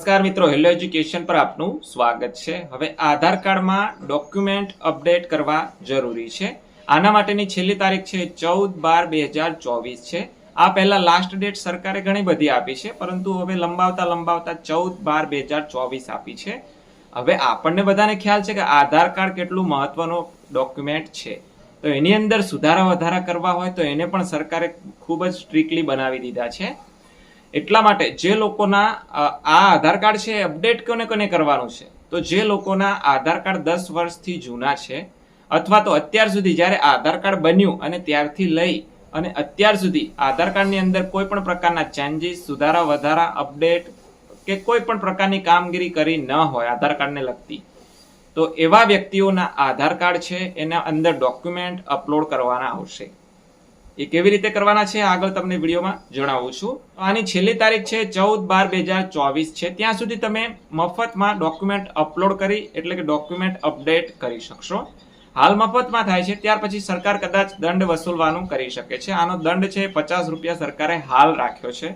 નમસ્કાર મિત્રો hello education પર આપનું સ્વાગત છે. હવે આધાર કાર્ડમાં ડોક્યુમેન્ટ અપડેટ કરવા જરૂરી છે. આના માટેની છેલ્લી તારીખ છે ચૌદ બાર બે હજાર ચોવીસ છે. આ પહેલા લાસ્ટ ડેટ સરકારે ઘણી બધી આપી છે, પરંતુ હવે લંબાવતા લંબાવતા ચૌદ બાર બે હજાર ચોવીસ આપી છે. હવે આપણને બધાને ખ્યાલ છે કે આધાર કાર્ડ કેટલું મહત્વનો ડોક્યુમેન્ટ છે. તો એની અંદર સુધારા વધારા કરવા હોય તો એને પણ સરકારે ખૂબ જ સ્ટ્રિક્ટલી બનાવી દીધા છે. એટલા માટે જે લોકોના આ આધાર કાર્ડ છે અપડેટ કોને કોને કરવાનું છે? તો જે લોકોના આધાર કાર્ડ દસ વર્ષથી જૂના છે, અથવા તો અત્યાર સુધી જ્યારે આધાર કાર્ડ બન્યું અને ત્યારથી લઈ અને અત્યાર સુધી આધાર કાર્ડની અંદર કોઈ પણ પ્રકારના ચેન્જીસ સુધારા, વધારા અપડેટ કે કોઈ પણ પ્રકારની કામગીરી કરી ન હોય આધાર કાર્ડને લગતી, તો એવા વ્યક્તિઓના આધાર કાર્ડ છે, એના અંદર ડોક્યુમેન્ટ અપલોડ કરવાના આવશે. એ કેવી રીતે કરવાના છે આગળ તમને વિડીયોમાં જણાવું છું. આની છેલ્લી તારીખ છે ચૌદ બાર બે હજાર ચોવીસ છે. ત્યાં સુધી તમે મફતમાં ડોક્યુમેન્ટ અપલોડ કરી, એટલે કે ડોક્યુમેન્ટ અપડેટ કરી શકશો. હાલ મફતમાં થાય છે, ત્યાર પછી સરકાર કદાચ દંડ વસૂલવાનું કરી શકે છે. આનો દંડ છે પચાસ રૂપિયા સરકારે હાલ રાખ્યો છે.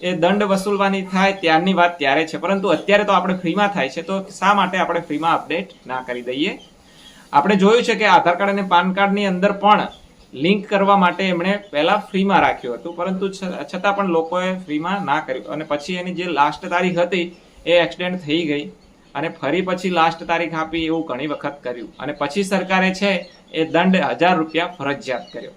એ દંડ વસૂલવાની થાય ત્યારની વાત ત્યારે છે, પરંતુ અત્યારે તો આપણે ફ્રીમાં થાય છે, તો શા માટે આપણે ફ્રીમાં અપડેટ ના કરી દઈએ? આપણે જોયું છે કે આધાર કાર્ડ અને પાન કાર્ડની અંદર પણ લિંક કરવા માટે એમણે પહેલા ફ્રીમાં રાખ્યું હતું, પરંતુ છતાં પણ લોકોએ ફ્રીમાં ના કર્યું. અને પછી એની જે લાસ્ટ તારીખ હતી, એ એક્સટેન્ડ થઈ ગઈ. અને ફરી પછી લાસ્ટ તારીખ આપી એવું ઘણી વખત કર્યું. અને પછી સરકારે છે, એ દંડ હજાર રૂપિયા ફરજિયાત કર્યો.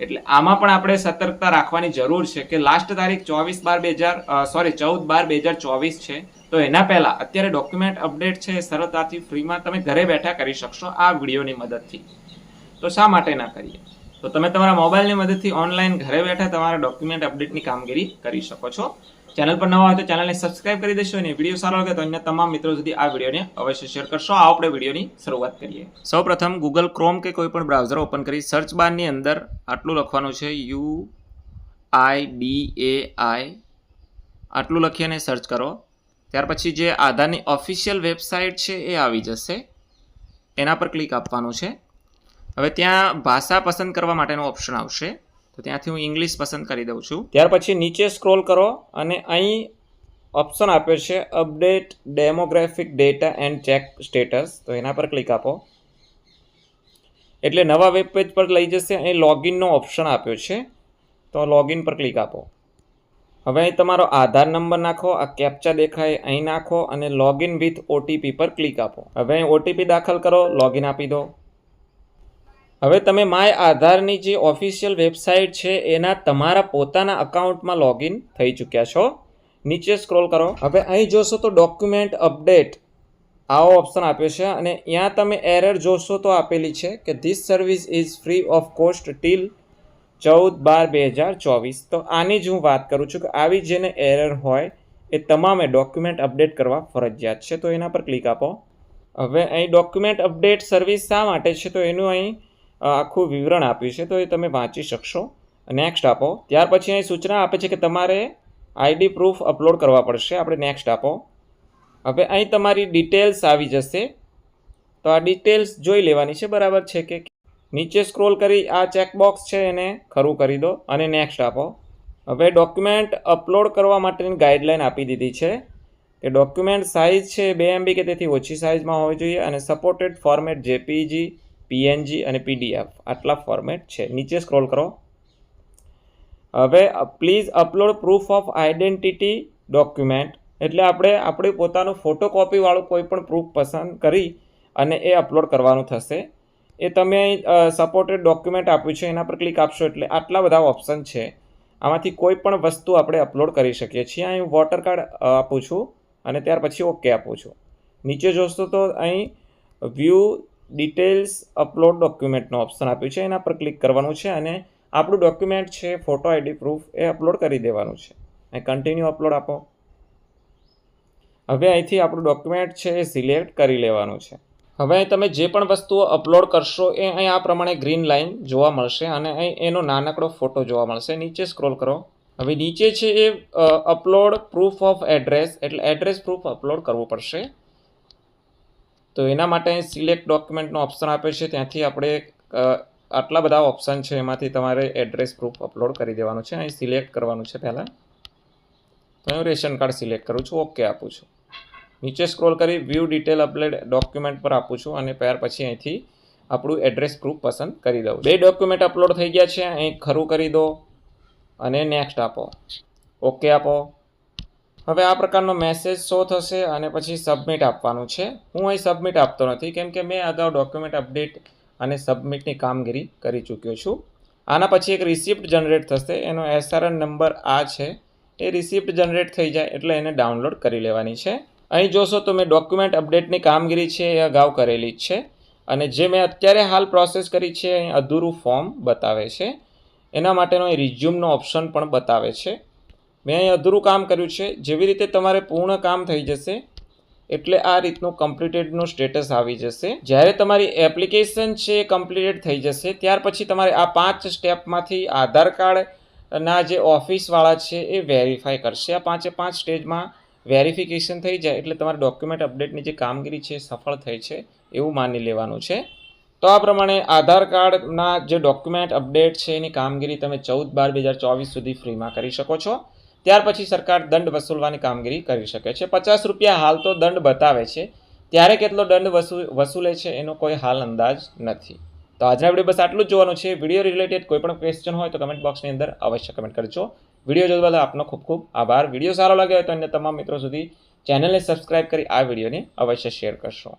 એટલે આમાં પણ આપણે સતર્કતા રાખવાની જરૂર છે કે લાસ્ટ તારીખ ચોવીસ બાર બે હજાર સોરી ચૌદ બાર બે હજાર ચોવીસ છે. તો એના પહેલાં અત્યારે ડોક્યુમેન્ટ અપડેટ છે સરળતાથી ફ્રીમાં તમે ઘરે બેઠા કરી શકશો આ વિડીયોની મદદથી. તો શા માટે ના કરીએ? તો તમે તમારા મોબાઈલની મદદથી ઓનલાઈન ઘરે બેઠા તમારા ડોક્યુમેન્ટ અપડેટની કામગીરી કરી શકો છો. ચેનલ પર નવા હોય તો ચેનલને સબસ્ક્રાઇબ કરી દેશો અને વીડિયો સારો લાગે તો અન્ય તમામ મિત્રો સુધી આ વિડીયોને અવશ્ય શેર કરશો. આ આપણે વિડીયોની શરૂઆત કરીએ. સૌપ્રથમ ગૂગલ ક્રોમ કે કોઈ પણ બ્રાઉઝર ઓપન કરી સર્ચ બારની અંદર આટલું લખવાનું છે યુ આઈ ડી એ આઈ આટલું લખી અને સર્ચ કરો. ત્યાર પછી જે આધારની ઓફિશિયલ વેબસાઇટ છે એ આવી જશે. એના પર ક્લિક આપવાનું છે. હવે ત્યાં ભાષા પસંદ કરવા માટેનો ઓપ્શન આવશે. તો ત્યાંથી હું ઇંગ્લિશ પસંદ કરી દઉં છું. ત્યાર પછી નીચે સ્ક્રોલ કરો અને અહીં ઓપ્શન આપ્યો છે update demographic data and check status તો એના પર ક્લિક આપો. એટલે નવા વેબ પેજ પર લઈ જશે. અહીં લોગિનનો ઓપ્શન આપ્યો છે. તો લોગિન પર ક્લિક આપો. હવે અહીં તમારો આધાર નંબર નાખો, આ કેપ્ચા દેખાય, અહીં નાખો અને લોગિન વિથ ઓટીપી પર ક્લિક આપો. હવે અહીં ઓટીપી દાખલ કરો લોગિન આપી દો. હવે તમે માય આધારની જે ઓફિશિયલ વેબસાઇટ છે, એના તમારા પોતાના અકાઉન્ટમાં લોગિન થઈ ચૂક્યા છો. નીચે સ્ક્રોલ કરો. હવે અહીં જોશો તો ડોક્યુમેન્ટ અપડેટ આવો ઓપ્શન આપ્યો છે અને ત્યાં તમે એરર જોશો તો આપેલી છે કે this service is free of cost till ચૌદ બાર બે હજાર ચોવીસ. તો આની જ હું વાત કરું છું કે આવી જેને એરર હોય, એ તમામે ડોક્યુમેન્ટ અપડેટ કરવા ફરજિયાત છે. તો એના પર ક્લિક આપો. હવે અહીં ડોક્યુમેન્ટ અપડેટ સર્વિસ શા માટે છે? તો એનું અહીં આખું વિવરણ આપ્યું છે, તો એ તમે વાંચી શકશો. નેક્સ્ટ આપો. ત્યાર પછી અહીં સૂચના આપે છે કે તમારે આઈડી પ્રૂફ અપલોડ કરવા પડશે. આપણે નેક્સ્ટ આપો. હવે અહીં તમારી ડિટેલ્સ આવી જશે. તો આ ડિટેલ્સ જોઈ લેવાની છે, બરાબર છે કે નીચે સ્ક્રોલ કરી આ ચેકબોક્સ છે, એને ખરું કરી દો અને નેક્સ્ટ આપો. હવે ડોક્યુમેન્ટ અપલોડ કરવા માટેની ગાઈડલાઇન આપી દીધી છે કે ડોક્યુમેન્ટ સાઇઝ છે બે એમબી કે તેથી ઓછી સાઇઝમાં હોવી જોઈએ અને સપોર્ટેડ ફોર્મેટ જેપીજી પીએનજી અને પીડીએફ. આટલા ફોર્મેટ છે. નીચે સ્ક્રોલ કરો. હવે please upload proof of identity document એટલે આપણે આપણે પોતાનું ફોટોકોપીવાળું કોઈ પણ પ્રૂફ પસંદ કરી અને એ અપલોડ કરવાનું થશે. એ તમે સપોર્ટેડ ડોક્યુમેન્ટ આપ્યું છે, એના પર ક્લિક આપશો એટલે આટલા બધા ઓપ્શન છે. આમાંથી કોઈ પણ વસ્તુ આપણે અપલોડ કરી શકીએ છીએ. અહીં વોટર કાર્ડ આપું છું અને ત્યાર પછી ઓકે આપું છું. નીચે જોશો તો અહીં વ્યૂ ડિટેલ્સ અપલોડ ડોક્યુમેન્ટનો ઓપ્શન આપ્યું છે. એના પર ક્લિક કરવાનું છે અને આપણું ડોક્યુમેન્ટ છે ફોટો આઈડી પ્રૂફ એ અપલોડ કરી દેવાનું છે. અહીં કન્ટિન્યુ અપલોડ આપો. હવે અહીંથી આપણું ડોક્યુમેન્ટ છે એ સિલેક્ટ કરી લેવાનું છે. હવે અહીં તમે જે પણ વસ્તુઓ અપલોડ કરશો એ અહીં આ પ્રમાણે ગ્રીન લાઇન જોવા મળશે અને અહીં એનો નાનકડો ફોટો જોવા મળશે. નીચે સ્ક્રોલ કરો. હવે નીચે છે એ અપલોડ પ્રૂફ ઓફ એડ્રેસ એટલે એડ્રેસ પ્રૂફ અપલોડ કરવું પડશે. તો એના માટે અહીં સિલેક્ટ ડોક્યુમેન્ટનો ઓપ્શન આપે છે. ત્યાંથી આપણે આટલા બધા ઓપ્શન છે. એમાંથી તમારે એડ્રેસ પ્રૂફ અપલોડ કરી દેવાનું છે. અહીં સિલેક્ટ કરવાનું છે પહેલાં. તો હું રેશન કાર્ડ સિલેક્ટ કરું છું. ઓકે આપું છું. નીચે સ્ક્રોલ કરી વ્યૂ ડિટેલ અપલોડ ડોક્યુમેન્ટ પર આપું છું અને ત્યાર પછી અહીંથી આપણું એડ્રેસ પ્રૂફ પસંદ કરી દઉં બે ડોક્યુમેન્ટ અપલોડ થઈ ગયા છે. અહીં ખરું કરી દો અને નેક્સ્ટ આપો. ઓકે આપો. હવે આ પ્રકારનો મેસેજ શો થશે અને પછી સબમિટ આપવાનું છે. હું અહીં સબમિટ આપતો નથી, કેમ કે મેં અગાઉ ડોક્યુમેન્ટ અપડેટ અને સબમિટની કામગીરી કરી ચૂક્યો છું. આના પછી એક રિસિપ્ટ જનરેટ થશે, એનો એસઆરએન નંબર આ છે. એ રિસિપ્ટ જનરેટ થઈ જાય એટલે એને ડાઉનલોડ કરી લેવાની છે. અહીં જોશો તો મેં ડોક્યુમેન્ટ અપડેટની કામગીરી છે એ અગાઉ કરેલી જ છે અને જે મેં અત્યારે હાલ પ્રોસેસ કરી છે અહીં અધૂરું ફોર્મ બતાવે છે. એના માટેનો અહીં રિઝ્યુમનો ઓપ્શન પણ બતાવે છે. મેં અહીં અધૂરું કામ કર્યું છે. જેવી રીતે તમારે પૂર્ણ કામ થઈ જશે, એટલે આ રીતનું કમ્પ્લીટેડનું સ્ટેટસ આવી જશે. જ્યારે તમારી એપ્લિકેશન છે એ કમ્પ્લીટેડ થઈ જશે, ત્યાર પછી તમારે આ પાંચ સ્ટેપમાંથી આધાર કાર્ડના જે ઓફિસવાળા છે એ વેરીફાઈ કરશે. આ પાંચે પાંચ સ્ટેજમાં વેરિફિકેશન થઈ જાય, એટલે તમારે ડોક્યુમેન્ટ અપડેટની જે કામગીરી છે સફળ થઈ છે, એવું માની લેવાનું છે. તો આ પ્રમાણે આધાર કાર્ડના જે ડોક્યુમેન્ટ અપડેટ છે એની કામગીરી તમે ચૌદ બાર બે હજાર ચોવીસ સુધી ફ્રીમાં કરી શકો છો. ત્યાર પછી સરકાર દંડ વસૂલવાની કામગીરી કરી શકે છે. પચાસ રૂપિયા હાલ તો દંડ બતાવે છે. ત્યારે કેટલો દંડ વસૂ, વસૂલે છે એનો કોઈ હાલ અંદાજ નથી. તો આજના વીડિયો બસ આટલું જ જોવાનું છે. વીડિયો રિલેટેડ કોઈ પણ ક્વેશ્ચન હોય તો કમેન્ટ બોક્સની અંદર અવશ્ય કમેન્ટ કરજો. વીડિયો જોવા બદલ આપનો ખૂબ ખૂબ આભાર. વીડિયો સારો લાગ્યો હોય તો અન્ય તમામ મિત્રો સુધી ચેનલને સબસ્ક્રાઇબ કરી આ વિડીયોને અવશ્ય શેર કરશો.